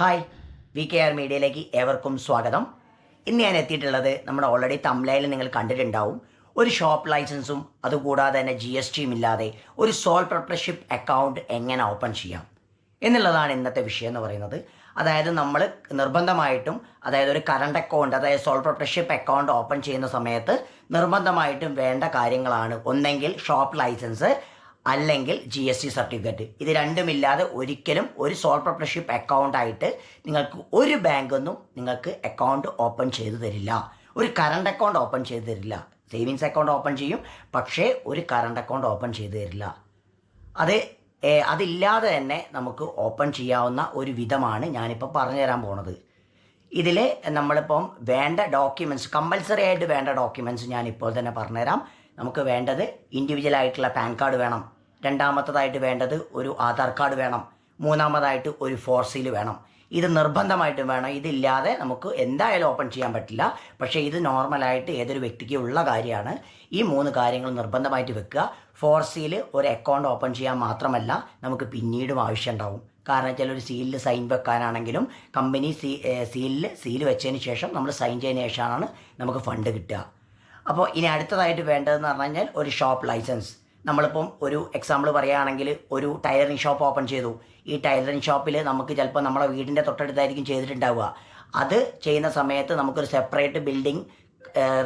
Hi V K R മീഡിയയിലേക്ക് ഏവർക്കും സ്വാഗതം. ഇന്ന് ഞാൻ എത്തിയിട്ടുള്ളത് നമ്മുടെ ഓൾറെഡി തംലയിൽ നിങ്ങൾ കണ്ടിട്ടുണ്ടാവും. ഒരു ഷോപ്പ് ലൈസൻസും അതുകൂടാതെ തന്നെ ജി എസ് ടിയും ഇല്ലാതെ ഒരു സോൾ പ്രപ്പർഷിപ്പ് അക്കൗണ്ട് എങ്ങനെ ഓപ്പൺ ചെയ്യാം എന്നുള്ളതാണ് ഇന്നത്തെ വിഷയം എന്ന് പറയുന്നത്. അതായത് നമ്മൾ നിർബന്ധമായിട്ടും അതായത് ഒരു കറണ്ട് അക്കൗണ്ട് അതായത് സോൾ പ്രപ്പർഷിപ്പ് അക്കൗണ്ട് ഓപ്പൺ ചെയ്യുന്ന സമയത്ത് നിർബന്ധമായിട്ടും വേണ്ട കാര്യങ്ങളാണ്. ഒന്നെങ്കിൽ ഷോപ്പ് ലൈസൻസ് അല്ലെങ്കിൽ ജി എസ് ടി സർട്ടിഫിക്കറ്റ് ഇത് രണ്ടുമില്ലാതെ ഒരിക്കലും ഒരു സോൾ പ്രൊപ്പറേഷിപ്പ് അക്കൗണ്ട് ആയിട്ട് നിങ്ങൾക്ക് ഒരു ബാങ്കൊന്നും നിങ്ങൾക്ക് അക്കൗണ്ട് ഓപ്പൺ ചെയ്തു തരില്ല. ഒരു കറണ്ട് അക്കൗണ്ട് ഓപ്പൺ ചെയ്തു തരില്ല. സേവിങ്സ് അക്കൗണ്ട് ഓപ്പൺ ചെയ്യും പക്ഷേ ഒരു കറണ്ട് അക്കൗണ്ട് ഓപ്പൺ ചെയ്തു തരില്ല. അത് അതില്ലാതെ തന്നെ നമുക്ക് ഓപ്പൺ ചെയ്യാവുന്ന ഒരു വിധമാണ് ഞാനിപ്പോൾ പറഞ്ഞു തരാൻ പോണത്. ഇതിൽ നമ്മളിപ്പം വേണ്ട ഡോക്യുമെന്റ്സ് കമ്പൽസറി ആയിട്ട് വേണ്ട ഡോക്യുമെന്റ്സ് ഞാനിപ്പോൾ തന്നെ പറഞ്ഞുതരാം നമുക്ക് വേണ്ടത് ഇൻഡിവിജ്വൽ ആയിട്ടുള്ള പാൻ കാർഡ് വേണം. രണ്ടാമത്തതായിട്ട് വേണ്ടത് ഒരു ആധാർ കാർഡ് വേണം. മൂന്നാമതായിട്ട് ഒരു ഫോർ സീൽ വേണം. ഇത് നിർബന്ധമായിട്ടും വേണം. ഇതില്ലാതെ നമുക്ക് എന്തായാലും ഓപ്പൺ ചെയ്യാൻ പറ്റില്ല. പക്ഷേ ഇത് നോർമലായിട്ട് ഏതൊരു വ്യക്തിക്ക് ഉള്ള കാര്യമാണ്. ഈ മൂന്ന് കാര്യങ്ങൾ നിർബന്ധമായിട്ട് വെക്കുക. ഫോർ സീൽ ഒരു അക്കൗണ്ട് ഓപ്പൺ ചെയ്യാൻ മാത്രമല്ല നമുക്ക് പിന്നീടും ആവശ്യമുണ്ടാവും കാരണം വെച്ചാൽ ഒരു സീലിൽ സൈൻ വെക്കാനാണെങ്കിലും കമ്പനി സീ സീലിൽ സീൽ വെച്ചതിന് ശേഷം നമ്മൾ സൈൻ ചെയ്തതിന് ശേഷമാണ് നമുക്ക് ഫണ്ട് കിട്ടുക. അപ്പോൾ ഇനി അടുത്തതായിട്ട് വേണ്ടതെന്ന് പറഞ്ഞു കഴിഞ്ഞാൽ ഒരു ഷോപ്പ് ലൈസൻസ് നമ്മളിപ്പം ഒരു എക്സാമ്പിൾ പറയുകയാണെങ്കിൽ ഒരു ടൈലറിങ് ഷോപ്പ് ഓപ്പൺ ചെയ്തു. ഈ ടൈലറിങ് ഷോപ്പിൽ നമുക്ക് ചിലപ്പോൾ നമ്മളെ വീടിന്റെ തൊട്ടടുത്തായിരിക്കും ചെയ്തിട്ടുണ്ടാവുക. അത് ചെയ്യുന്ന സമയത്ത് നമുക്കൊരു സെപ്പറേറ്റ് ബിൽഡിംഗ്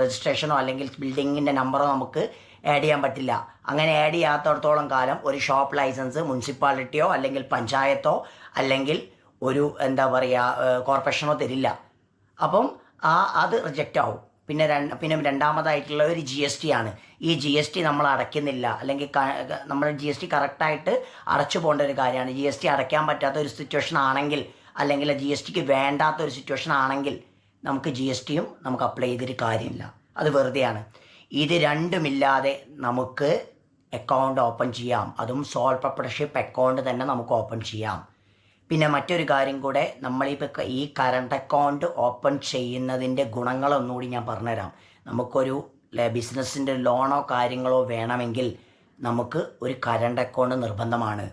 രജിസ്ട്രേഷനോ അല്ലെങ്കിൽ ബിൽഡിങ്ങിന്റെ നമ്പറോ നമുക്ക് ആഡ് ചെയ്യാൻ പറ്റില്ല. അങ്ങനെ ആഡ് ചെയ്യാത്തടത്തോളം കാലം ഒരു ഷോപ്പ് ലൈസൻസ് മുനിസിപ്പാലിറ്റിയോ അല്ലെങ്കിൽ പഞ്ചായത്തോ അല്ലെങ്കിൽ ഒരു എന്താ പറയുക കോർപ്പറേഷനോ തരില്ല. അപ്പം ആ അത് റിജക്റ്റ് ആവും. പിന്നെ രണ്ട് പിന്നെ രണ്ടാമതായിട്ടുള്ള ഒരു ജി എസ് ടി ആണ്. ഈ ജി എസ് ടി നമ്മൾ അടയ്ക്കുന്നില്ല. അല്ലെങ്കിൽ നമ്മൾ ജി എസ് ടി കറക്റ്റായിട്ട് അടച്ചു പോകേണ്ട ഒരു കാര്യമാണ്. ജി എസ് ടി അടയ്ക്കാൻ പറ്റാത്ത ഒരു സിറ്റുവേഷൻ ആണെങ്കിൽ അല്ലെങ്കിൽ ജി എസ് ടിക്ക് വേണ്ടാത്ത ഒരു സിറ്റുവേഷൻ ആണെങ്കിൽ നമുക്ക് ജി എസ് ടിയും നമുക്ക് അപ്ലൈ ചെയ്തിട്ട് കാര്യമില്ല. അത് വെറുതെയാണ്. ഇത് രണ്ടുമില്ലാതെ നമുക്ക് അക്കൗണ്ട് ഓപ്പൺ ചെയ്യാം. അതും സോൾ പ്രപ്പറേഷിപ്പ് അക്കൗണ്ട് തന്നെ നമുക്ക് ഓപ്പൺ ചെയ്യാം. പിന്നെ മറ്റൊരു കാര്യം കൂടെ നമ്മളിപ്പോൾ ഈ കറണ്ട് അക്കൗണ്ട് ഓപ്പൺ ചെയ്യുന്നതിന്റെ ഗുണങ്ങളൊന്നുകൂടി ഞാൻ പറഞ്ഞുതരാം. നമുക്കൊരു ബിസിനസ്സിന്റെ ലോണോ കാര്യങ്ങളോ വേണമെങ്കിൽ നമുക്ക് ഒരു കറണ്ട് അക്കൗണ്ട് നിർബന്ധമാണ്.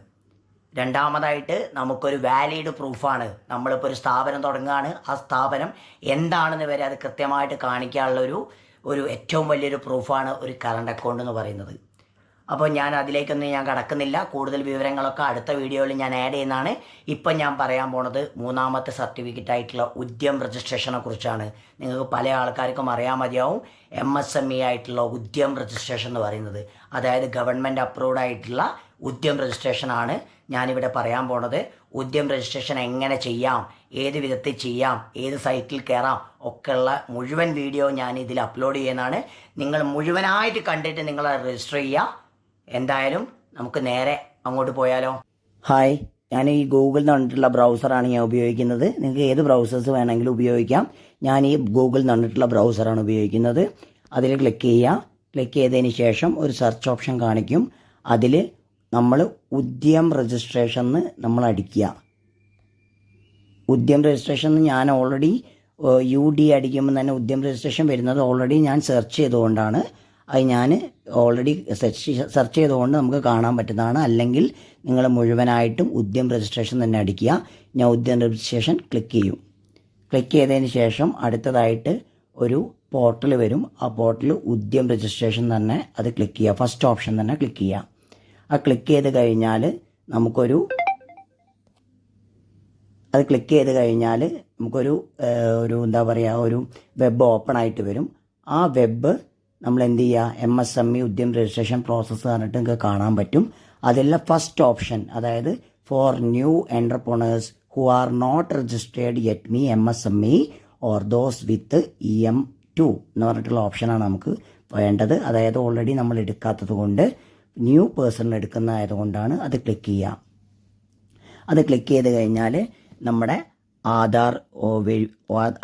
രണ്ടാമതായിട്ട് നമുക്കൊരു വാലിഡ് പ്രൂഫാണ് നമ്മളിപ്പോൾ ഒരു സ്ഥാപനം തുടങ്ങുകയാണ്. ആ സ്ഥാപനം എന്താണെന്ന് വരെ അത് കൃത്യമായിട്ട് കാണിക്കാനുള്ളൊരു ഒരു ഏറ്റവും വലിയൊരു പ്രൂഫാണ് ഒരു കറണ്ട് അക്കൗണ്ട് എന്ന് പറയുന്നത്. അപ്പോൾ ഞാൻ അതിലേക്കൊന്നും ഞാൻ കടക്കുന്നില്ല. കൂടുതൽ വിവരങ്ങളൊക്കെ അടുത്ത വീഡിയോയിൽ ഞാൻ ആഡ് ചെയ്യുന്നതാണ്. ഇപ്പം ഞാൻ പറയാൻ പോണത് മൂന്നാമത്തെ സർട്ടിഫിക്കറ്റ് ആയിട്ടുള്ള ഉദ്യം രജിസ്ട്രേഷനെ കുറിച്ചാണ്. നിങ്ങൾക്ക് പല ആൾക്കാർക്കും അറിയാൻ മതിയാവും. എം എസ് എം ഇ ആയിട്ടുള്ള ഉദ്യം രജിസ്ട്രേഷൻ എന്ന് പറയുന്നത്. അതായത് ഗവൺമെന്റ് അപ്രൂവ്ഡ് ആയിട്ടുള്ള ഉദ്യം രജിസ്ട്രേഷനാണ് ഞാനിവിടെ പറയാൻ പോണത്. ഉദ്യം രജിസ്ട്രേഷൻ എങ്ങനെ ചെയ്യാം ഏത് വിധത്തിൽ ചെയ്യാം ഏത് സൈറ്റിൽ കയറാം ഒക്കെയുള്ള മുഴുവൻ വീഡിയോ ഞാൻ ഇതിൽ അപ്ലോഡ് ചെയ്യുന്നതാണ്. നിങ്ങൾ മുഴുവനായിട്ട് കണ്ടിട്ട് നിങ്ങൾ രജിസ്റ്റർ ചെയ്യുക. എന്തായാലും നമുക്ക് നേരെ അങ്ങോട്ട് പോയാലോ? ഹായ് ഞാൻ ഈ ഗൂഗിൾ എന്ന് പറഞ്ഞിട്ടുള്ള ബ്രൗസറാണ് ഞാൻ ഉപയോഗിക്കുന്നത്. നിങ്ങൾക്ക് ഏത് ബ്രൗസേഴ്സ് വേണമെങ്കിലും ഉപയോഗിക്കാം. ഞാൻ ഈ ഗൂഗിൾ എന്ന് പറഞ്ഞിട്ടുള്ള ബ്രൗസറാണ് ഉപയോഗിക്കുന്നത്. അതിൽ ക്ലിക്ക് ചെയ്യുക. ക്ലിക്ക് ചെയ്തതിന് ശേഷം ഒരു സെർച്ച് ഓപ്ഷൻ കാണിക്കും. അതിൽ നമ്മൾ ഉദ്യം രജിസ്ട്രേഷൻ എന്ന് നമ്മൾ അടിക്കുക. ഉദ്യം രജിസ്ട്രേഷൻ ഞാൻ ഓൾറെഡി യു ഡി അടിക്കുമ്പോൾ തന്നെ ഉദ്യം രജിസ്ട്രേഷൻ വരുന്നത് ഓൾറെഡി ഞാൻ സെർച്ച് ചെയ്തുകൊണ്ടാണ്. അത് ഞാൻ ഓൾറെഡി സെർച്ച് സെർച്ച് ചെയ്തുകൊണ്ട് നമുക്ക് കാണാൻ പറ്റുന്നതാണ്. അല്ലെങ്കിൽ നിങ്ങൾ മുഴുവനായിട്ടും ഉദ്യം രജിസ്ട്രേഷൻ തന്നെ അടിക്കുക. ഞാൻ ഉദ്യം രജിസ്ട്രേഷൻ ക്ലിക്ക് ചെയ്യും. ക്ലിക്ക് ചെയ്തതിന് ശേഷം അടുത്തതായിട്ട് ഒരു പോർട്ടൽ വരും. ആ പോർട്ടൽ ഉദ്യം രജിസ്ട്രേഷൻ തന്നെ അത് ക്ലിക്ക് ചെയ്യുക. ഫസ്റ്റ് ഓപ്ഷൻ തന്നെ ക്ലിക്ക് ചെയ്യുക. ആ ക്ലിക്ക് ചെയ്ത് കഴിഞ്ഞാൽ നമുക്കൊരു അത് ക്ലിക്ക് ചെയ്ത് കഴിഞ്ഞാൽ നമുക്കൊരു ഒരു എന്താ പറയുക ഒരു വെബ് ഓപ്പൺ ആയിട്ട് വരും. ആ വെബ് നമ്മൾ എന്ത് ചെയ്യുക M S M E Udyam registration process പറഞ്ഞിട്ട് നിങ്ങൾക്ക് കാണാൻ പറ്റും. അതിലെ ഫസ്റ്റ് ഓപ്ഷൻ അതായത് for new entrepreneurs who are not registered yet me M S M E or those with E M two എന്ന് പറഞ്ഞിട്ടുള്ള ഓപ്ഷനാണ് നമുക്ക് വേണ്ടത്. അതായത് ഓൾറെഡി നമ്മൾ എടുക്കാത്തത് കൊണ്ട് ന്യൂ പേഴ്സൺ എടുക്കുന്നതായതുകൊണ്ടാണ് അത് ക്ലിക്ക് ചെയ്യുക അത് ക്ലിക്ക് ചെയ്ത് കഴിഞ്ഞാൽ നമ്മുടെ ആധാർ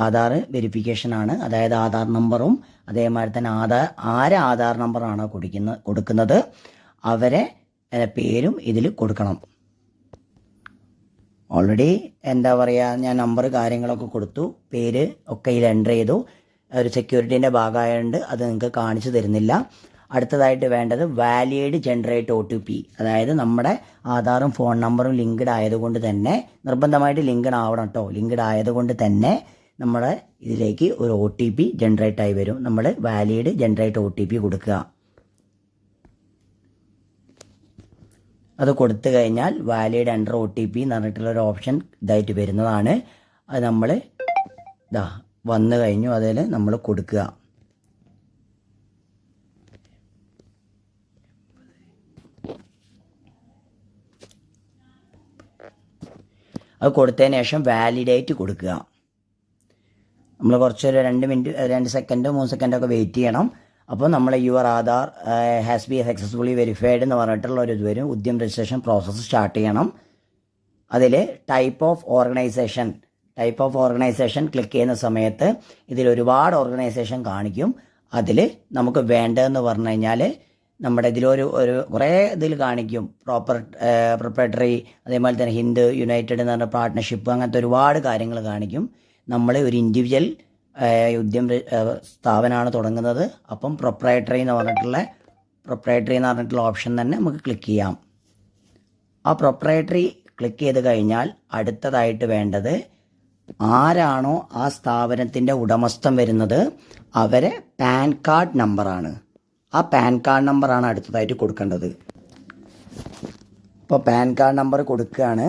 ആധാർ വെരിഫിക്കേഷൻ ആണ്. അതായത് ആധാർ നമ്പറും അതേമാതിരി തന്നെ ആധാർ ആരെ ആധാർ നമ്പറാണ് കൊടുക്കുന്ന കൊടുക്കുന്നത് അവരെ പേരും ഇതിൽ കൊടുക്കണം. ഓൾറെഡി എന്താ പറയുക ഞാൻ നമ്പർ കാര്യങ്ങളൊക്കെ കൊടുത്തു. പേര് ഒക്കെ ഇതിൽ എന്റർ ചെയ്തു. ഒരു സെക്യൂരിറ്റീന്റെ ഭാഗമായതുകൊണ്ട് അത് നിങ്ങൾക്ക് കാണിച്ചു തരുന്നില്ല. അടുത്തതായിട്ട് വേണ്ടത് valid generate O T P അതായത് നമ്മുടെ ആധാറും ഫോൺ നമ്പറും ലിങ്ക്ഡ് ആയതുകൊണ്ട് തന്നെ നിർബന്ധമായിട്ട് ലിങ്ക്ഡ് ആവണം കേട്ടോ. ലിങ്ക്ഡ് ആയതുകൊണ്ട് തന്നെ നമ്മുടെ ഇതിലേക്ക് ഒരു ഒ ടി പി ജനറേറ്റ് ആയി വരും. നമ്മൾ valid generate O T P കൊടുക്കുക. അത് കൊടുത്തു കഴിഞ്ഞാൽ valid under O T P എന്ന് പറഞ്ഞിട്ടുള്ള ഒരു ഓപ്ഷൻ ഇതായിട്ട് വരുന്നതാണ്. അത് നമ്മൾ ഇതാ വന്നു കഴിഞ്ഞു. അതിൽ നമ്മൾ കൊടുക്കുക. അത് കൊടുത്തതിന് ശേഷം വാലിഡേറ്റ് കൊടുക്കുക. നമ്മൾ കുറച്ചൊരു രണ്ട് മിനിറ്റ് രണ്ട് സെക്കൻഡോ മൂന്ന് സെക്കൻഡോ ഒക്കെ വെയിറ്റ് ചെയ്യണം. അപ്പോൾ നമ്മൾ your Aadhaar has be successfully verified എന്ന് പറഞ്ഞിട്ടുള്ള ഒരു ഇത് വരും. ഉദ്യം രജിസ്ട്രേഷൻ പ്രോസസ്സ് സ്റ്റാർട്ട് ചെയ്യണം. അതിൽ type of organisation type of organisation click ചെയ്യുന്ന സമയത്ത് ഇതിൽ ഒരുപാട് ഓർഗനൈസേഷൻ കാണിക്കും. അതിൽ നമുക്ക് വേണ്ടതെന്ന് പറഞ്ഞു കഴിഞ്ഞാൽ നമ്മുടെ ഇതിലൊരു ഒരു കുറേ ഇതിൽ കാണിക്കും. പ്രോപ്പർ പ്രൊപ്പറേറ്ററി അതേപോലെ തന്നെ ഹിന്ദു യുണൈറ്റഡ് എന്ന് പറഞ്ഞ പാർട്ട്ണർഷിപ്പ് അങ്ങനത്തെ ഒരുപാട് കാര്യങ്ങൾ കാണിക്കും. നമ്മൾ ഒരു ഇൻഡിവിജ്വൽ ഉദ്യം സ്ഥാപനമാണ് തുടങ്ങുന്നത്. അപ്പം പ്രൊപ്പറേറ്ററി എന്ന് പറഞ്ഞിട്ടുള്ള പ്രൊപ്പറേറ്ററി എന്ന് പറഞ്ഞിട്ടുള്ള ഓപ്ഷൻ തന്നെ നമുക്ക് ക്ലിക്ക് ചെയ്യാം. ആ പ്രൊപ്പറേറ്ററി ക്ലിക്ക് ചെയ്ത് കഴിഞ്ഞാൽ അടുത്തതായിട്ട് വേണ്ടത് ആരാണോ ആ സ്ഥാപനത്തിന്റെ ഉടമസ്ഥം വരുന്നത് അവരെ പാൻ കാർഡ് നമ്പറാണ്. ആ പാൻ കാർഡ് നമ്പറാണ് അടുത്തതായിട്ട് കൊടുക്കേണ്ടത്. ഇപ്പോൾ പാൻ കാർഡ് നമ്പർ കൊടുക്കുകയാണ്.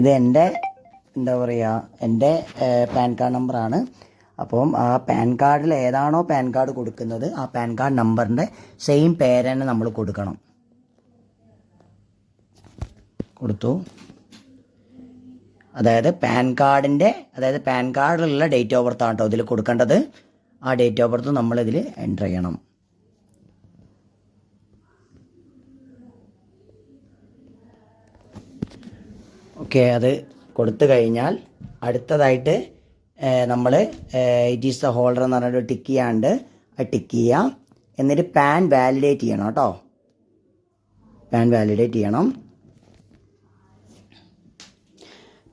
ഇത് എന്റെ എന്താ പറയുക എന്റെ പാൻ കാർഡ് നമ്പറാണ്. അപ്പം ആ പാൻ കാർഡിൽ ഏതാണോ പാൻ കാർഡ് കൊടുക്കുന്നത് ആ പാൻ കാർഡ് നമ്പറിന്റെ സെയിം പേര് തന്നെ നമ്മൾ കൊടുക്കണം. കൊടുത്തു. അതായത് പാൻ കാർഡിന്റെ അതായത് പാൻ കാർഡിലുള്ള ഡേറ്റ് ഓഫ് ബർത്ത് ആണ് കേട്ടോ ഇതിൽ കൊടുക്കേണ്ടത്. ആ ഡേറ്റ് ഓഫ് ബർത്ത് നമ്മളിതിൽ എന്റർ ചെയ്യണം. ഓക്കെ അത് കൊടുത്തു കഴിഞ്ഞാൽ അടുത്തതായിട്ട് നമ്മൾ ഇറ്റ് ഈസ് ദ ഹോൾഡർ എന്ന് പറഞ്ഞിട്ട് ടിക്ക് ചെയ്യാണ്ട് അത് ടിക്ക് ചെയ്യാം എന്നിട്ട് പാൻ വാലിഡേറ്റ് ചെയ്യണം കേട്ടോ. പാൻ വാലിഡേറ്റ് ചെയ്യണം.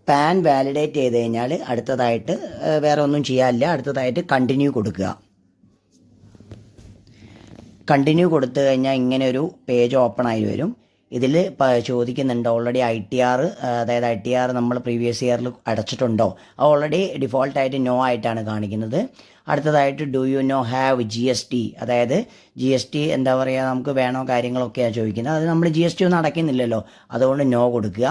പാൻ വാലിഡേറ്റ് ചെയ്ത് കഴിഞ്ഞാൽ അടുത്തതായിട്ട് വേറെ ഒന്നും ചെയ്യാനില്ല. അടുത്തതായിട്ട് കണ്ടിന്യൂ കൊടുക്കുക. കണ്ടിന്യൂ കൊടുത്തു കഴിഞ്ഞാൽ ഇങ്ങനെ ഒരു പേജ് ഓപ്പൺ ആയി വരും. ഇതിൽ ചോദിക്കുന്നുണ്ട് ഓൾറെഡി ഐ ടി ആർ അതായത് ഐ ടി ആർ നമ്മൾ പ്രീവിയസ് ഇയറിൽ അടച്ചിട്ടുണ്ടോ? അത് ഓൾറെഡി ഡിഫോൾട്ടായിട്ട് നോ ആയിട്ടാണ് കാണിക്കുന്നത്. അടുത്തതായിട്ട് do you no have G S T അതായത് ജി എസ് ടി എന്താ പറയുക നമുക്ക് വേണോ കാര്യങ്ങളൊക്കെയാണ് ചോദിക്കുന്നത്. അത് നമ്മൾ ജി എസ് ടി ഒന്നും അടയ്ക്കുന്നില്ലല്ലോ. അതുകൊണ്ട് നോ കൊടുക്കുക.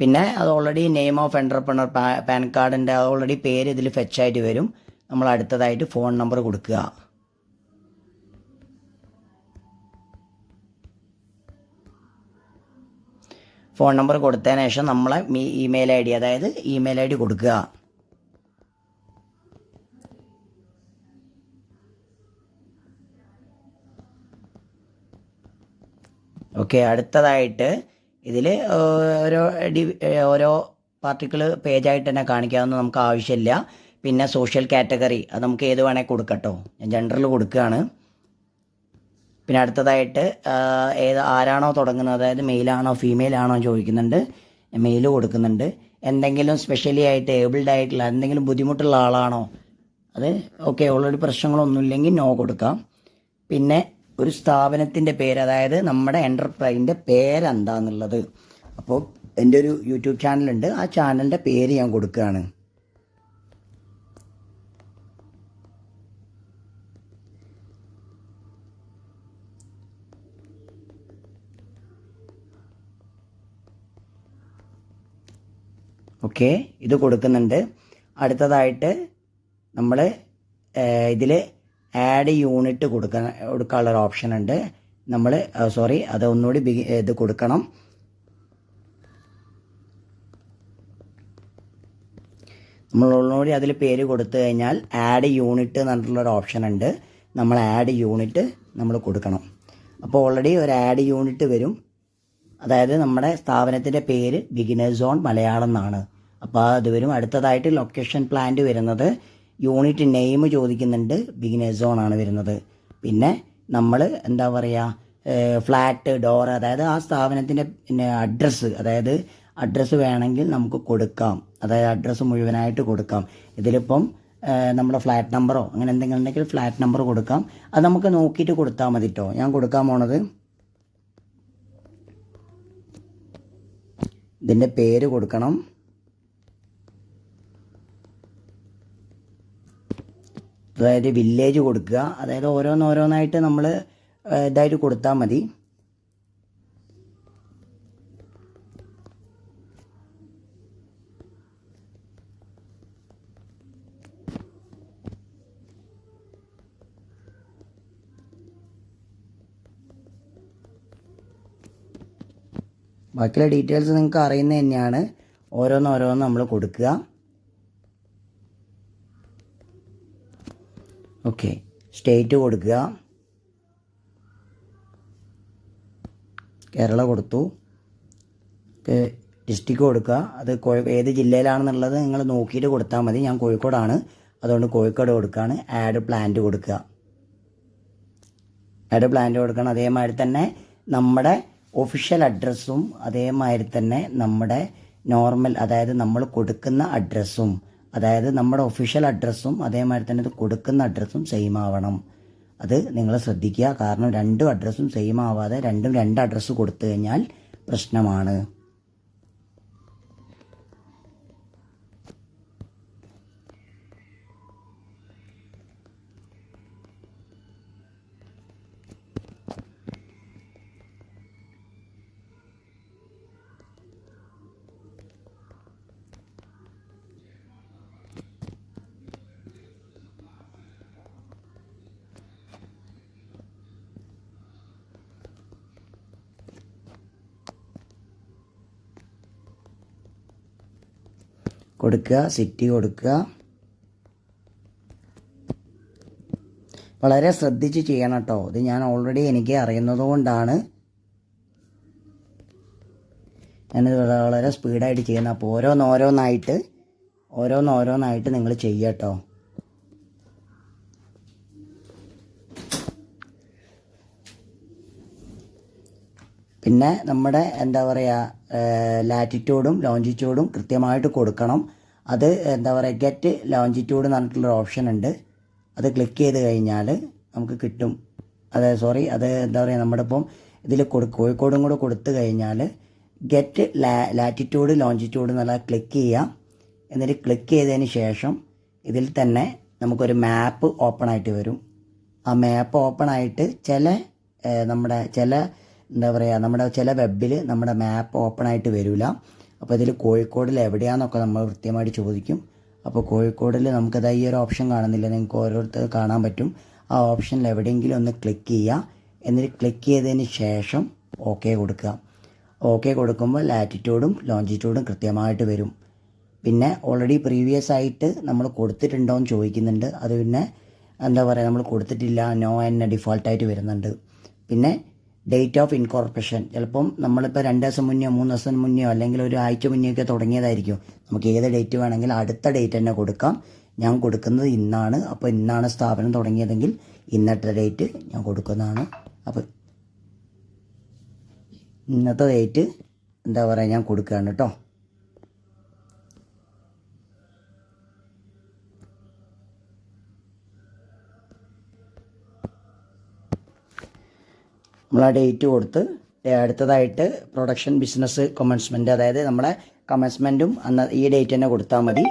പിന്നെ അത് already name of entrepreneur PAN കാർഡിന്റെ ഓൾറെഡി പേര് ഇതിൽ ഫെച്ചായിട്ട് വരും. നമ്മൾ അടുത്തതായിട്ട് ഫോൺ നമ്പർ കൊടുക്കുക. ഫോൺ നമ്പർ കൊടുത്തതിന് ശേഷം നമ്മളെ ഇമെയിൽ ഐ ഡി അതായത് ഇമെയിൽ ഐ ഡി കൊടുക്കുക. ഓക്കെ അടുത്തതായിട്ട് ഇതിൽ ഓരോ ഡി ഓരോ പാർട്ടിക്കിൾ പേജായിട്ട് തന്നെ കാണിക്കാവുന്ന നമുക്ക് ആവശ്യമില്ല. പിന്നെ സോഷ്യൽ കാറ്റഗറി അത് നമുക്ക് ഏത് വേണേൽ കൊടുക്കട്ടോ. ഞാൻ ജനറൽ കൊടുക്കുകയാണ് പിന്നെ അടുത്തതായിട്ട് ഏത് ആരാണോ തുടങ്ങുന്നത് അതായത് മെയിലാണോ ഫീമെയിൽ ആണോ ചോദിക്കുന്നുണ്ട്. മെയിൽ കൊടുക്കുന്നുണ്ട്. എന്തെങ്കിലും സ്പെഷ്യലി ആയിട്ട് ഏബിൾഡ് ആയിട്ടുള്ള എന്തെങ്കിലും ബുദ്ധിമുട്ടുള്ള ആളാണോ അത് ഓക്കെ ഓൾറെഡി പ്രശ്നങ്ങളൊന്നുമില്ലെങ്കിൽ നോ കൊടുക്കാം. പിന്നെ ഒരു സ്ഥാപനത്തിന്റെ പേര് അതായത് നമ്മുടെ എന്റർപ്രൈസിന്റെ പേരെന്താന്നുള്ളത്. അപ്പോൾ എന്റെ ഒരു യൂട്യൂബ് ചാനലുണ്ട്. ആ ചാനലിന്റെ പേര് ഞാൻ കൊടുക്കുകയാണ്. ഓക്കെ ഇത് കൊടുക്കുന്നുണ്ട്. അടുത്തതായിട്ട് നമ്മൾ ഇതിൽ ആഡ് യൂണിറ്റ് കൊടുക്കാൻ കൊടുക്കാനുള്ള ഒരു ഓപ്ഷൻ ഉണ്ട്. നമ്മൾ സോറി അത് ഒന്നുകൂടി ഇത് കൊടുക്കണം. നമ്മൾ ഒന്നുകൂടി അതിൽ പേര് കൊടുത്തു കഴിഞ്ഞാൽ ആഡ് യൂണിറ്റ് എന്ന് പറഞ്ഞിട്ടുള്ളൊരു ഓപ്ഷൻ ഉണ്ട്. നമ്മൾ ആഡ് യൂണിറ്റ് നമ്മൾ കൊടുക്കണം. അപ്പോൾ ഓൾറെഡി ഒരു ആഡ് യൂണിറ്റ് വരും. അതായത് നമ്മുടെ സ്ഥാപനത്തിന്റെ പേര് ബിഗിനേഴ്സ് സോൺ മലയാളം എന്നാണ്. അപ്പോൾ അത് വരും. അടുത്തതായിട്ട് ലൊക്കേഷൻ പ്ലാന്റ് വരുന്നത് യൂണിറ്റ് നെയിം ചോദിക്കുന്നുണ്ട്. ബിഗിനേഴ്സ് സോൺ ആണ് വരുന്നത്. പിന്നെ നമ്മൾ എന്താ പറയുക ഫ്ലാറ്റ് ഡോർ അതായത് ആ സ്ഥാപനത്തിന്റെ പിന്നെ അഡ്രസ്സ് അതായത് അഡ്രസ്സ് വേണമെങ്കിൽ നമുക്ക് കൊടുക്കാം. അതായത് അഡ്രസ്സ് മുഴുവനായിട്ട് കൊടുക്കാം. ഇതിലിപ്പം നമ്മുടെ ഫ്ലാറ്റ് നമ്പറോ അങ്ങനെ എന്തെങ്കിലും ഉണ്ടെങ്കിൽ ഫ്ലാറ്റ് നമ്പർ കൊടുക്കാം. അത് നമുക്ക് നോക്കിയിട്ട് കൊടുത്താൽ മതി കേട്ടോ ഞാൻ കൊടുക്കാൻ പോണത് ഇതിന്റെ പേര് കൊടുക്കണം. അതായത് വില്ലേജ് കൊടുക്കുക. അതായത് ഓരോന്നോരോന്നായിട്ട് നമ്മൾ ഇതായിട്ട് കൊടുത്താൽ മതി. ബാക്കിയുള്ള ഡീറ്റെയിൽസ് നിങ്ങൾക്ക് അറിയുന്നത് തന്നെയാണ്. ഓരോന്നോരോന്ന് നമ്മൾ കൊടുക്കുക. ഓക്കെ. സ്റ്റേറ്റ് കൊടുക്കുക. കേരള കൊടുത്തു. ഡിസ്ട്രിക്ട് കൊടുക്കുക. അത് ഏത് ജില്ലയിലാണെന്നുള്ളത് നിങ്ങൾ നോക്കിയിട്ട് കൊടുത്താൽ മതി. ഞാൻ കോഴിക്കോടാണ്. അതുകൊണ്ട് കോഴിക്കോട് കൊടുക്കുകയാണ്. ആഡ് പ്ലാന്റ് കൊടുക്കുക. ആഡ് പ്ലാന്റ് കൊടുക്കണം. അതേമാതിരി തന്നെ നമ്മുടെ ഒഫീഷ്യൽ അഡ്രസ്സും അതേമാതിരി തന്നെ നമ്മുടെ നോർമൽ അതായത് നമ്മൾ കൊടുക്കുന്ന അഡ്രസ്സും അതായത് നമ്മുടെ ഒഫീഷ്യൽ അഡ്രസ്സും അതേമാതിരി തന്നെ ഇത് കൊടുക്കുന്ന അഡ്രസ്സും സെയിം ആവണം. അത് നിങ്ങൾ ശ്രദ്ധിക്കുക. കാരണം രണ്ടും അഡ്രസ്സും സെയിം ആവാതെ രണ്ടും രണ്ട് അഡ്രസ്സ് കൊടുത്തു കഴിഞ്ഞാൽ പ്രശ്നമാണ്. കൊടുക്കുക സിറ്റി കൊടുക്കുക. വളരെ ശ്രദ്ധിച്ച് ചെയ്യണം കേട്ടോ ഇത് ഞാൻ ഓൾറെഡി എനിക്ക് അറിയുന്നത് കൊണ്ടാണ്. ഞാനിത് വളരെ- സ്പീഡായിട്ട് ചെയ്യുന്നത്. അപ്പോൾ ഓരോന്നോരോന്നായിട്ട് ഓരോന്നോരോന്നായിട്ട് നിങ്ങൾ ചെയ്യട്ടോ. പിന്നെ നമ്മുടെ എന്താ പറയുക ലാറ്റിറ്റ്യൂഡും ലോഞ്ചിറ്റ്യൂഡും കൃത്യമായിട്ട് കൊടുക്കണം. അത് എന്താ പറയുക ഗെറ്റ് ലോഞ്ചിറ്റ്യൂഡ് എന്ന് പറഞ്ഞിട്ടുള്ളൊരു ഓപ്ഷൻ ഉണ്ട്. അത് ക്ലിക്ക് ചെയ്ത് കഴിഞ്ഞാൽ നമുക്ക് കിട്ടും. അതെ സോറി അത് എന്താ പറയുക നമ്മുടെ ഇപ്പം ഇതിൽ കൊടു കോഴിക്കോടും കൂടെ കൊടുത്തു കഴിഞ്ഞാൽ ഗെറ്റ് ലാ ലാറ്റിറ്റ്യൂഡ് ലോഞ്ചിറ്റ്യൂഡ് എന്നുള്ള ക്ലിക്ക് ചെയ്യാം. എന്നിട്ട് ക്ലിക്ക് ചെയ്തതിന് ശേഷം ഇതിൽ തന്നെ നമുക്കൊരു മാപ്പ് ഓപ്പൺ ആയിട്ട് വരും. ആ മാപ്പ് ഓപ്പൺ ആയിട്ട് ചില നമ്മുടെ ചില എന്താ പറയുക നമ്മുടെ ചില വെബിൽ നമ്മുടെ മാപ്പ് ഓപ്പൺ ആയിട്ട് വരില്ല അപ്പോൾ ഇതിൽ കോഴിക്കോടിൽ എവിടെയാണെന്നൊക്കെ നമ്മൾ കൃത്യമായിട്ട് ചോദിക്കും. അപ്പോൾ കോഴിക്കോടിൽ നമുക്കത് ഈ ഒരു ഓപ്ഷൻ കാണുന്നില്ല. നിങ്ങൾക്ക് ഓരോരുത്തർ കാണാൻ പറ്റും. ആ ഓപ്ഷനിൽ എവിടെയെങ്കിലും ഒന്ന് ക്ലിക്ക് ചെയ്യുക. എന്നിട്ട് ക്ലിക്ക് ചെയ്തതിന് ശേഷം ഓക്കെ കൊടുക്കുക. ഓക്കെ കൊടുക്കുമ്പോൾ ലാറ്റിറ്റ്യൂഡും ലോഞ്ചിറ്റ്യൂഡും കൃത്യമായിട്ട് വരും. പിന്നെ ഓൾറെഡി പ്രീവിയസ് ആയിട്ട് നമ്മൾ കൊടുത്തിട്ടുണ്ടോ എന്ന് ചോദിക്കുന്നുണ്ട്. അത് പിന്നെ എന്താ പറയുക നമ്മൾ കൊടുത്തിട്ടില്ല നോ എന്നെ ഡിഫോൾട്ടായിട്ട് വരുന്നുണ്ട്. പിന്നെ ഡേറ്റ് ഓഫ് ഇൻകോർപ്പറേഷൻ ചിലപ്പം നമ്മളിപ്പോൾ രണ്ട് ദിവസം മുന്നെയോ മൂന്ന് ദിവസം മുന്നെയോ അല്ലെങ്കിൽ ഒരു ആഴ്ച മുന്നെയൊക്കെ തുടങ്ങിയതായിരിക്കും. നമുക്ക് ഏത് ഡേറ്റ് വേണമെങ്കിലും അടുത്ത ഡേറ്റ് തന്നെ കൊടുക്കാം. ഞാൻ കൊടുക്കുന്നത് ഇന്നാണ്. അപ്പോൾ ഇന്നാണ് സ്ഥാപനം തുടങ്ങിയതെങ്കിൽ ഇന്നത്തെ ഡേറ്റ് ഞാൻ കൊടുക്കുന്നതാണ്. അപ്പോൾ ഇന്നത്തെ ഡേറ്റ് എന്താ പറയുക ഞാൻ കൊടുക്കുകയാണ് കേട്ടോ നമ്മൾ ആ ഡേറ്റ് കൊടുത്ത് അടുത്തതായിട്ട് പ്രൊഡക്ഷൻ ബിസിനസ് കൊമൻസ്മെന്റ് അതായത് നമ്മളെ കമൻസ്മെന്റും അന്ന് ഈ ഡേറ്റ് തന്നെ കൊടുത്താൽ മതി.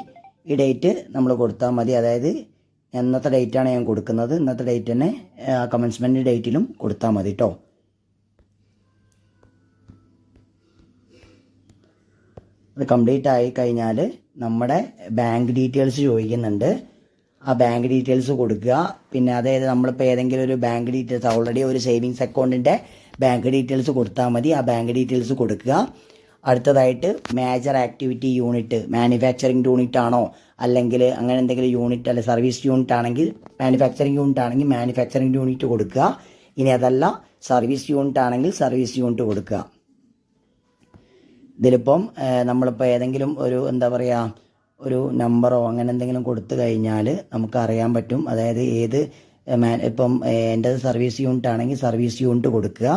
ഈ ഡേറ്റ് നമ്മൾ കൊടുത്താൽ മതി. അതായത് എന്നത്തെ ഡേറ്റാണ് ഞാൻ കൊടുക്കുന്നത്. ഇന്നത്തെ ഡേറ്റ് തന്നെ കമൻസ്മെന്റ് ഡേറ്റിലും കൊടുത്താൽ മതി കേട്ടോ അത് കംപ്ലീറ്റ് ആയി കഴിഞ്ഞാൽ നമ്മുടെ ബാങ്ക് ഡീറ്റെയിൽസ് ചോദിക്കുന്നുണ്ട്. ആ ബാങ്ക് ഡീറ്റെയിൽസ് കൊടുക്കുക. പിന്നെ അതായത് നമ്മളിപ്പോൾ ഏതെങ്കിലും ഒരു ബാങ്ക് ഡീറ്റെയിൽസ് ഓൾറെഡി ഒരു സേവിങ്സ് അക്കൗണ്ടിന്റെ ബാങ്ക് ഡീറ്റെയിൽസ് കൊടുത്താൽ മതി. ആ ബാങ്ക് ഡീറ്റെയിൽസ് കൊടുക്കുക. അടുത്തതായിട്ട് major activity unit manufacturing unit ആണോ? അല്ലെങ്കിൽ അങ്ങനെ എന്തെങ്കിലും യൂണിറ്റ് അല്ലെ സർവീസ് യൂണിറ്റ് ആണെങ്കിൽ മാനുഫാക്ചറിങ് യൂണിറ്റ് ആണെങ്കിൽ മാനുഫാക്ചറിങ് യൂണിറ്റ് കൊടുക്കുക. ഇനി അതല്ല സർവീസ് യൂണിറ്റ് ആണെങ്കിൽ സർവീസ് യൂണിറ്റ് കൊടുക്കുക. ഇതിലിപ്പം നമ്മളിപ്പോൾ ഏതെങ്കിലും ഒരു എന്താ പറയുക ഒരു നമ്പറോ അങ്ങനെ എന്തെങ്കിലും കൊടുത്തു കഴിഞ്ഞാൽ നമുക്ക് അറിയാൻ പറ്റും. അതായത് ഏത് ഇപ്പം എന്റെ സർവീസ് യൂണിറ്റ് ആണെങ്കിൽ സർവീസ് യൂണിറ്റ് കൊടുക്കുക.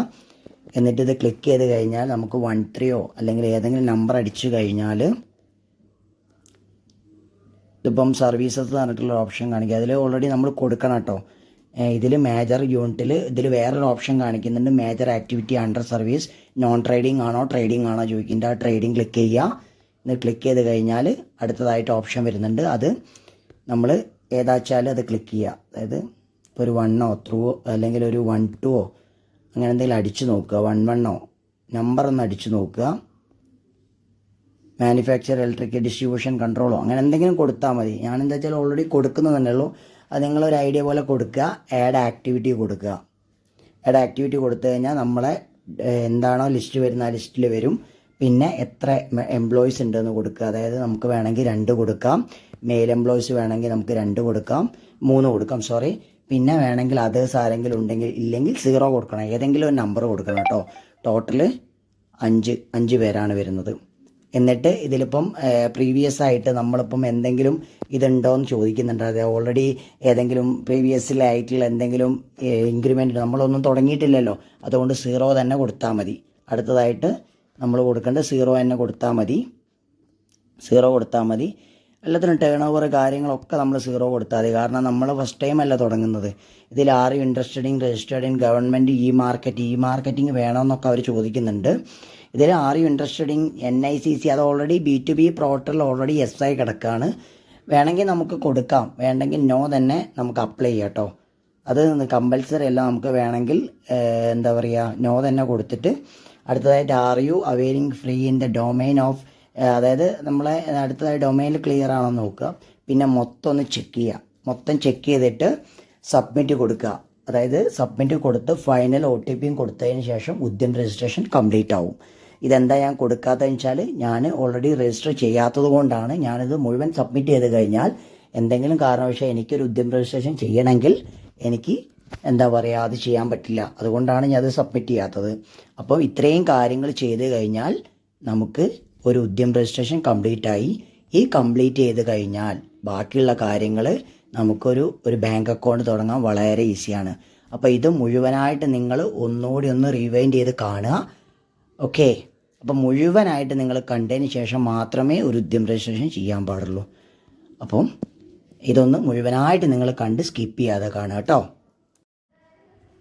എന്നിട്ട് ഇത് ക്ലിക്ക് ചെയ്ത് കഴിഞ്ഞാൽ നമുക്ക് വൺ ത്രീയോ അല്ലെങ്കിൽ ഏതെങ്കിലും നമ്പർ അടിച്ചു കഴിഞ്ഞാൽ ഇതിപ്പം സർവീസസ് എന്ന് പറഞ്ഞിട്ടുള്ള ഓപ്ഷൻ കാണിക്കുക. അതിൽ ഓൾറെഡി നമ്മൾ കൊടുക്കണം കേട്ടോ. ഇതിൽ മേജർ യൂണിറ്റിൽ ഇതിൽ വേറൊരു ഓപ്ഷൻ കാണിക്കുന്നുണ്ട്. Major activity under service non trading ആണോ ട്രേഡിംഗ് ആണോ ചോദിക്കുന്നുണ്ട്. ആ ട്രേഡിംഗ് ക്ലിക്ക് ചെയ്യുക. എന്നിട്ട് ക്ലിക്ക് ചെയ്ത് കഴിഞ്ഞാൽ അടുത്തതായിട്ട് ഓപ്ഷൻ വരുന്നുണ്ട്. അത് നമ്മൾ ഏതാച്ചാലും അത് ക്ലിക്ക് ചെയ്യുക. അതായത് ഇപ്പോൾ ഒരു വണ്ണോ ത്രൂ അല്ലെങ്കിൽ ഒരു വൺ ടുവോ അങ്ങനെ എന്തെങ്കിലും അടിച്ചു നോക്കുക. വൺ വണ്ണോ നമ്പർ ഒന്ന് അടിച്ചു നോക്കുക. മാനുഫാക്ചർ ഇലക്ട്രിക് ഡിസ്ട്രിബ്യൂഷൻ കൺട്രോളോ അങ്ങനെ എന്തെങ്കിലും കൊടുത്താൽ മതി. ഞാൻ എന്താ വെച്ചാൽ ഓൾറെഡി കൊടുക്കുന്നത് തന്നെ ഉള്ളൂ. അത് നിങ്ങളൊരു ഐഡിയ പോലെ കൊടുക്കുക. ആഡ് ആക്ടിവിറ്റി കൊടുക്കുക. ആഡ് ആക്ടിവിറ്റി കൊടുത്തു കഴിഞ്ഞാൽ നമ്മളെ എന്താണോ ലിസ്റ്റ് വരുന്ന ആ ലിസ്റ്റിൽ വരും. പിന്നെ എത്ര എംപ്ലോയീസ് ഉണ്ടെന്ന് കൊടുക്കുക. അതായത് നമുക്ക് വേണമെങ്കിൽ രണ്ട് കൊടുക്കാം. മെയിൽ എംപ്ലോയീസ് വേണമെങ്കിൽ നമുക്ക് രണ്ട് കൊടുക്കാം. മൂന്ന് കൊടുക്കാം സോറി പിന്നെ വേണമെങ്കിൽ അതേഴ്സ് ആരെങ്കിലും ഉണ്ടെങ്കിൽ ഇല്ലെങ്കിൽ സീറോ കൊടുക്കണം. ഏതെങ്കിലും ഒരു നമ്പർ കൊടുക്കണം കേട്ടോ. ടോട്ടൽ അഞ്ച് അഞ്ച് പേരാണ് വരുന്നത്. എന്നിട്ട് ഇതിലിപ്പം പ്രീവിയസ് ആയിട്ട് നമ്മളിപ്പം എന്തെങ്കിലും ഇതുണ്ടോ എന്ന് ചോദിക്കുന്നുണ്ട്. അതെ ഓൾറെഡി ഏതെങ്കിലും പ്രീവിയസിലായിട്ടുള്ള എന്തെങ്കിലും ഇൻക്രിമെന്റ് നമ്മളൊന്നും തുടങ്ങിയിട്ടില്ലല്ലോ. അതുകൊണ്ട് സീറോ തന്നെ കൊടുത്താൽ മതി. അടുത്തതായിട്ട് നമ്മൾ കൊടുക്കേണ്ടത് സീറോ തന്നെ കൊടുത്താൽ മതി. സീറോ കൊടുത്താൽ മതി. എല്ലാത്തിനും ടേൺ ഓവർ കാര്യങ്ങളൊക്കെ നമ്മൾ സീറോ കൊടുത്താൽ മതി. കാരണം നമ്മൾ ഫസ്റ്റ് ടൈം അല്ല തുടങ്ങുന്നത്. ഇതിൽ ആരും interested in registered in government E market E marketing വേണമെന്നൊക്കെ അവർ ചോദിക്കുന്നുണ്ട്. ഇതിൽ ആരും interested in N I C C അത് already B to B portal already yes ആയി കിടക്കുകയാണ് വേണമെങ്കിൽ നമുക്ക് കൊടുക്കാം. വേണ്ടെങ്കിൽ നോ തന്നെ നമുക്ക് അപ്ലൈ ചെയ്യാം കേട്ടോ അത് കമ്പൽസറി അല്ല. നമുക്ക് വേണമെങ്കിൽ എന്താ പറയുക നോ തന്നെ കൊടുത്തിട്ട് അടുത്തതായിട്ട് are you awaring free in the domain of അതായത് നമ്മളെ അടുത്തതായി ഡൊമൈനിൽ ക്ലിയർ ആണോ നോക്കുക. പിന്നെ മൊത്തം ഒന്ന് ചെക്ക് ചെയ്യുക. മൊത്തം ചെക്ക് ചെയ്തിട്ട് സബ്മിറ്റ് കൊടുക്കുക. അതായത് സബ്മിറ്റ് കൊടുത്ത് ഫൈനൽ ഒ ടി പിയും കൊടുത്തതിന് ശേഷം ഉദ്യം രജിസ്ട്രേഷൻ കംപ്ലീറ്റ് ആവും. ഇതെന്താ ഞാൻ കൊടുക്കാത്തതെന്ന് വെച്ചാൽ ഞാൻ ഓൾറെഡി രജിസ്റ്റർ ചെയ്യാത്തത് കൊണ്ടാണ് ഞാനിത് മുഴുവൻ സബ്മിറ്റ് ചെയ്ത് കഴിഞ്ഞാൽ എന്തെങ്കിലും കാരണവശാൽ എനിക്കൊരു ഉദ്യം രജിസ്ട്രേഷൻ ചെയ്യണമെങ്കിൽ എനിക്ക് എന്താ പറയുക അത് ചെയ്യാൻ പറ്റില്ല. അതുകൊണ്ടാണ് ഞാൻ അത് സബ്മിറ്റ് ചെയ്യാത്തത്. അപ്പോൾ ഇത്രയും കാര്യങ്ങൾ ചെയ്ത് കഴിഞ്ഞാൽ നമുക്ക് ഒരു ഉദ്യം രജിസ്ട്രേഷൻ കംപ്ലീറ്റ് ആയി. ഈ കംപ്ലീറ്റ് ചെയ്ത് കഴിഞ്ഞാൽ ബാക്കിയുള്ള കാര്യങ്ങൾ നമുക്കൊരു ഒരു ബാങ്ക് അക്കൗണ്ട് തുടങ്ങാൻ വളരെ ഈസിയാണ് അപ്പോൾ ഇത് മുഴുവനായിട്ട് നിങ്ങൾ ഒന്നുകൂടി ഒന്ന് റിവൈൻഡ് ചെയ്ത് കാണുക. ഓക്കെ അപ്പം മുഴുവനായിട്ട് നിങ്ങൾ കണ്ടതിന് ശേഷം മാത്രമേ ഒരു ഉദ്യം രജിസ്ട്രേഷൻ ചെയ്യാൻ പാടുള്ളൂ. അപ്പം ഇതൊന്ന് മുഴുവനായിട്ട് നിങ്ങൾ കണ്ട് സ്കിപ്പ് ചെയ്യാതെ കാണുക കേട്ടോ.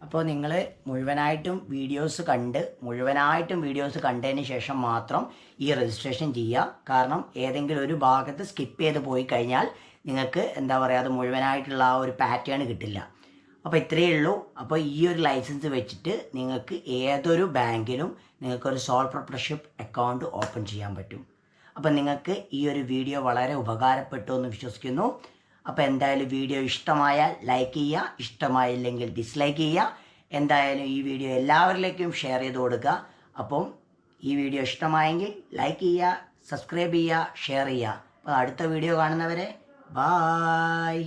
അപ്പോൾ നിങ്ങൾ മുഴുവനായിട്ടും വീഡിയോസ് കണ്ട് മുഴുവനായിട്ടും വീഡിയോസ് കണ്ടതിന് ശേഷം മാത്രം ഈ രജിസ്ട്രേഷൻ ചെയ്യുക. കാരണം ഏതെങ്കിലും ഒരു ഭാഗത്ത് സ്കിപ്പ് ചെയ്ത് പോയി കഴിഞ്ഞാൽ നിങ്ങൾക്ക് എന്താ പറയുക അത് മുഴുവനായിട്ടുള്ള ആ ഒരു പാറ്റേൺ കിട്ടില്ല. അപ്പോൾ ഇത്രയേ ഉള്ളൂ. അപ്പോൾ ഈ ഒരു ലൈസൻസ് വെച്ചിട്ട് നിങ്ങൾക്ക് ഏതൊരു ബാങ്കിലും നിങ്ങൾക്കൊരു സോൾ പ്രൊപ്പർഷിപ്പ് അക്കൗണ്ട് ഓപ്പൺ ചെയ്യാൻ പറ്റും. അപ്പം നിങ്ങൾക്ക് ഈ ഒരു വീഡിയോ വളരെ ഉപകാരപ്പെട്ടു എന്ന് വിശ്വസിക്കുന്നു. അപ്പോൾ എന്തായാലും വീഡിയോ ഇഷ്ടമായാൽ ലൈക്ക് ചെയ്യുക ഇഷ്ടമായില്ലെങ്കിൽ ഡിസ്ലൈക്ക് ചെയ്യുക. എന്തായാലും ഈ വീഡിയോ എല്ലാവരിലേക്കും ഷെയർ ചെയ്ത് കൊടുക്കുക. അപ്പം ഈ വീഡിയോ ഇഷ്ടമായെങ്കിൽ ലൈക്ക് ചെയ്യുക സബ്സ്ക്രൈബ് ചെയ്യുക ഷെയർ ചെയ്യുക. അപ്പോൾ അടുത്ത വീഡിയോ കാണുന്നവരെ ബായ്